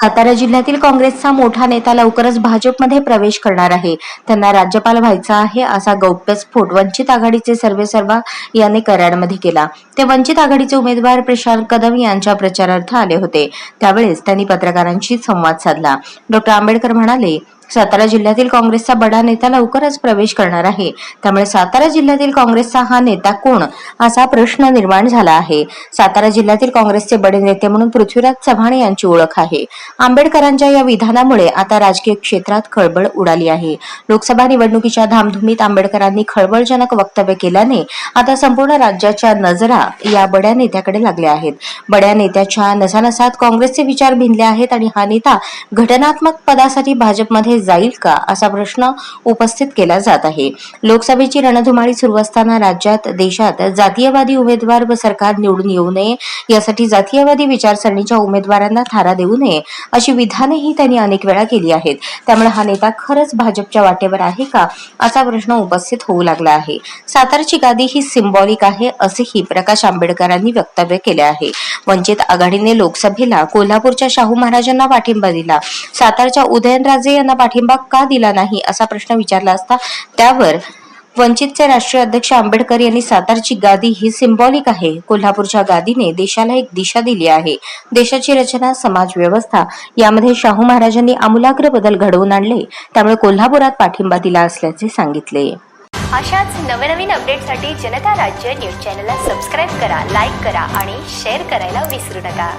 सातारा जिल्ह्यातील काँग्रेसचा मोठा नेता लवकरच भाजपमध्ये प्रवेश करणार आहे. त्यांना राज्यपाल व्हायचा आहे असा गौप्यस्फोट वंचित आघाडीचे सर्वेसर्वा यांनी कराडमध्ये केला. ते वंचित आघाडीचे उमेदवार प्रशांत कदम यांच्या प्रचारार्थ आले होते. त्यावेळेस त्यांनी पत्रकारांशी संवाद साधला. डॉक्टर आंबेडकर म्हणाले सातारा जिल्ह्यातील काँग्रेसचा बडा नेता लवकरच प्रवेश करणार आहे. त्यामुळे सातारा जिल्ह्यातील काँग्रेसचा हा नेता कोण? असा प्रश्न निर्माण झाला आहे. सातारा जिल्ह्यातील काँग्रेसचे बडे नेते म्हणून पृथ्वीराज चव्हाण यांची ओळख आहे. आंबेडकरांच्या या विधानामुळे आता राजकीय क्षेत्रात खळबळ उडाली आहे. लोकसभा निवडणुकीच्या धामधुमीत आंबेडकरांनी खळबळजनक वक्तव्य केल्याने आता संपूर्ण राज्याच्या नजरा या बड्या नेत्याकडे लागल्या आहेत. बड्या नेत्याच्या नसानसात काँग्रेसचे विचार भिनले आहेत आणि हा नेता घटनात्मक पदासाठी भाजपमध्ये जाईल का असा प्रश्न उपस्थित केला जात आहे. लोकसभेची रणधुमाळी सुरू असताना राज्यात देशात जातीयवादी उमेदवार व सरकार निवडून येऊ नये यासाठी जातीयवादी विचारसरणीच्या उमेदवारांना थारा देऊ नये अशी विधानेही त्यांनी अनेक वेळा केली आहेत. त्यामुळे हा नेता खरंच भाजपच्या वाटेवर आहे का असा प्रश्न उपस्थित होऊ लागला आहे. सातारची गादी ही सिम्बॉलिक आहे असेही प्रकाश आंबेडकरांनी वक्तव्य केले आहे. वंचित आघाडीने लोकसभेला कोल्हापूरच्या शाहू महाराजांना पाठिंबा दिला. सातारच्या उदयनराजे यांना पाठिंबा का दिला नाही असा प्रश्न विचारला असता त्यावर वंचितचे राष्ट्रीय अध्यक्ष आंबेडकर यांनी सातारची गादी ही सिम्बॉलिक आहे. कोल्हापूरच्या गादीने देशाला एक दिशा दिली आहे. देशाची रचना समाज व्यवस्था यामध्ये शाहू महाराजांनी आमूलाग्र बदल घडवून आणले त्यामुळे कोल्हापुरात पाठिंबा दिला असल्याचे सांगितले. अशाच नवनवीन अपडेटसाठी जनता राज्य न्यूज चॅनलला सबस्क्राईब करा लाईक करा आणि शेअर करायला विसरू नका.